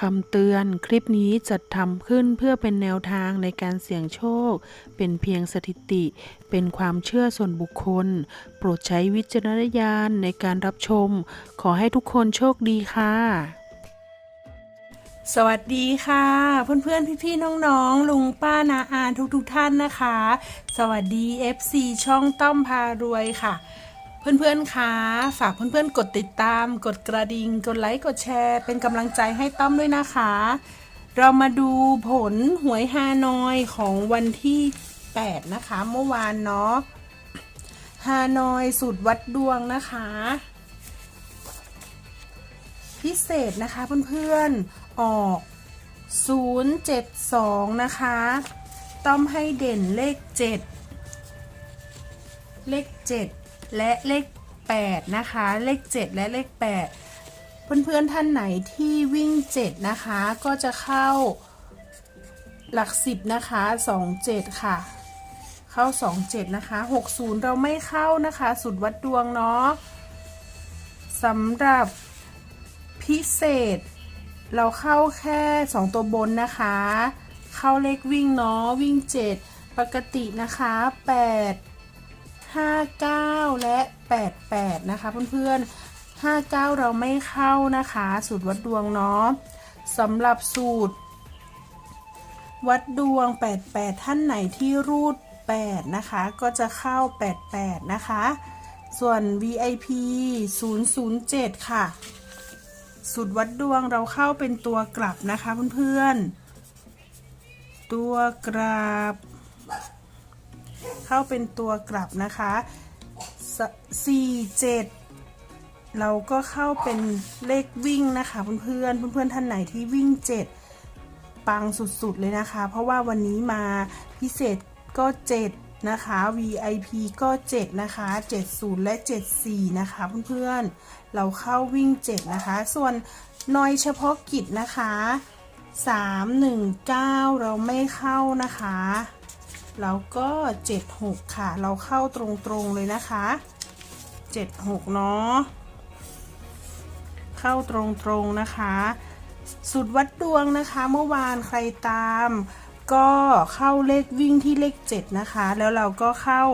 คำเตือนคลิปนี้จัดทำขึ้นเพื่อเป็นแนวทางในการเสี่ยงโชค เป็นเพียงสถิติ เป็นความเชื่อส่วนบุคคล โปรดใช้วิจารณญาณในการรับชม ขอให้ทุกคนโชคดีค่ะ สวัสดีค่ะ เพื่อนๆ พี่ๆ น้องๆ ลุงป้านาอาทุกๆ ท่านนะคะ สวัสดี FC ช่องต้อมพารวยค่ะ เพื่อนๆคะฝากเพื่อนๆ กดติดตาม กดกระดิ่ง กดไลค์กดแชร์ เป็นกำลังใจให้ต้อมด้วยนะคะ เรามาดูผลหวยฮานอยของวันที่ 8 นะคะ เมื่อวานเนาะฮานอยสูตรวัดดวงนะคะ พิเศษนะคะเพื่อนๆออก 072 นะคะ ต้อมให้เด่นเลข 7 เลข 7 และเลข 8 นะคะ เลข 7 และเลข 8 เพื่อนๆท่านไหนที่วิ่ง 7 นะคะ ก็จะเข้าหลัก 10 นะคะ 27 ค่ะ เข้า 27 นะคะ 60 เราไม่เข้านะคะ สุดวัดดวงเนาะสำหรับพิเศษ เราเข้าแค่ 2 ตัวบนนะคะ เข้าเลขวิ่งเนาะวิ่ง 7 ปกตินะคะ 8 5 9 และ 8 8 นะคะเพื่อนๆ 59 เราไม่เข้านะคะ สูตรวัดดวงเนาะสำหรับสูตร วัดดวง 88 ท่านไหนที่รูด 8 นะคะ ก็จะเข้า 88 นะคะ ส่วน VIP 007 ค่ะสุดวัดดวงเราเข้าเป็นตัวกลับนะคะเพื่อนๆ ตัวกลับ เข้าเป็นตัวกลับนะคะสี่เราก็เข้าเป็นเลขวิ่งนะคะเพื่อนๆเพื่อนๆท่านไหนที่วิ่งเจ็ดปังสุดๆเลยนะคะ เพราะว่าวันนี้มาพิเศษก็เจ็ดนะคะ VIP ก็ 7 นะคะ 70 และ 74 นะคะเพื่อนๆเราเข้าวิ่ง 7 นะคะ ส่วนนอยเฉพาะกิจนะคะ 319 เราไม่เข้านะคะ แล้วก็ 76 ค่ะ เราเข้าตรงๆเลยนะคะ 76 เนาะ เข้าตรงๆนะคะ สุดวัดดวงนะคะ เมื่อวานใครตาม ก็เข้าเลขวิ่งที่เลข 7 นะคะ แล้วเราก็เข้า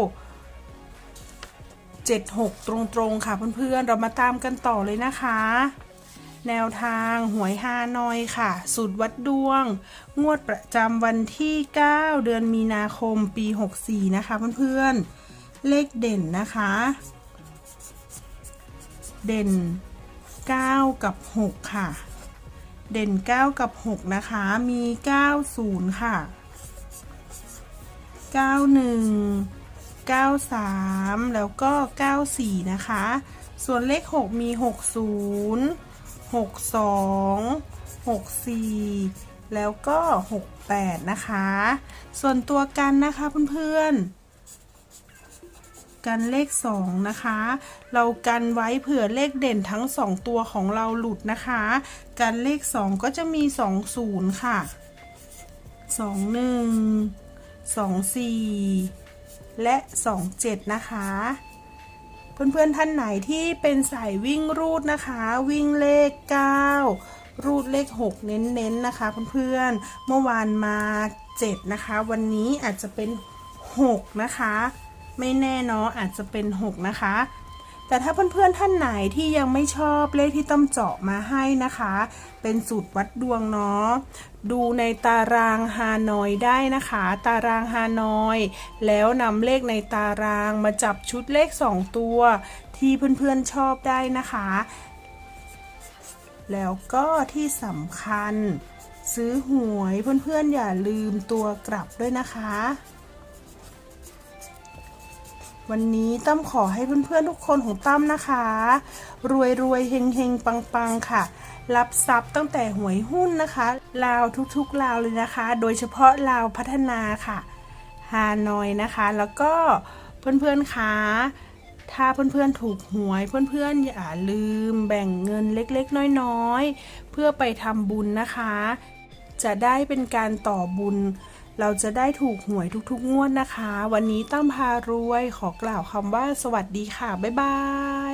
76 ตรงๆค่ะเพื่อนๆ เรามาตามกันต่อเลยนะคะ แนวทางหวยฮานอยค่ะ สูตรวัดดวง งวดประจำวันที่ 9 เดือนมีนาคมปี 64 นะคะเพื่อนๆ เลขเด่นนะคะ เด่น 9 กับ 6 ค่ะ เด่น 9 กับ 6 นะคะ มี 90 ค่ะ 91 93 แล้วก็ 94 นะคะ ส่วนเลข 6 มี 60 62 64 แล้วก็ 68 นะคะ ส่วนตัวกันนะคะเพื่อนๆ กันเลข 2 นะคะ เรากันไว้เผื่อเลขเด่นทั้ง 2 ตัวของเราหลุดนะคะ กันเลข 2 ก็จะมี 20 ค่ะ 21 24 และ 27 นะคะ เพื่อนๆท่านไหนที่เป็นสายวิ่งรูดนะคะ วิ่งเลข 9 รูดเลข 6 เน้นๆนะคะเพื่อนๆเมื่อวานมา 7 นะคะ วันนี้อาจจะเป็น 6 นะคะ ไม่แน่เนาะอาจจะเป็น 6 นะคะ แต่ถ้าเพื่อนๆท่านไหนที่ยังไม่ชอบเลขที่ต้อมเจาะมาให้นะคะ เป็นสูตรวัดดวงเนาะดูในตารางฮานอยได้นะคะ ตารางฮานอย แล้วนำเลขในตารางมาจับชุดเลข 2 ตัว ที่เพื่อนๆชอบได้นะคะ แล้วก็ที่สำคัญ ซื้อหวยเพื่อนๆอย่าลืมตัวกลับด้วยนะคะ วันนี้ตั้มขอให้เพื่อนๆทุกคนของตั้มนะคะ รวยรวยเฮงเฮงปังปังค่ะ รับทรัพย์ตั้งแต่หวยหุ้นนะคะลาวทุกๆลาวเลยนะคะ โดยเฉพาะลาวพัฒนาค่ะฮานอยนะคะ แล้วก็เพื่อนๆคะถ้าเพื่อนๆถูกหวยเพื่อนๆอย่าลืมแบ่งเงินเล็กๆ น้อยๆ เพื่อไปทำบุญนะคะ จะได้เป็นการต่อบุญ เราจะได้ถูกหวยทุกๆงวดนะคะ วันนี้ตั้มพารวยขอกล่าวคำว่าสวัสดีค่ะ บ๊ายบาย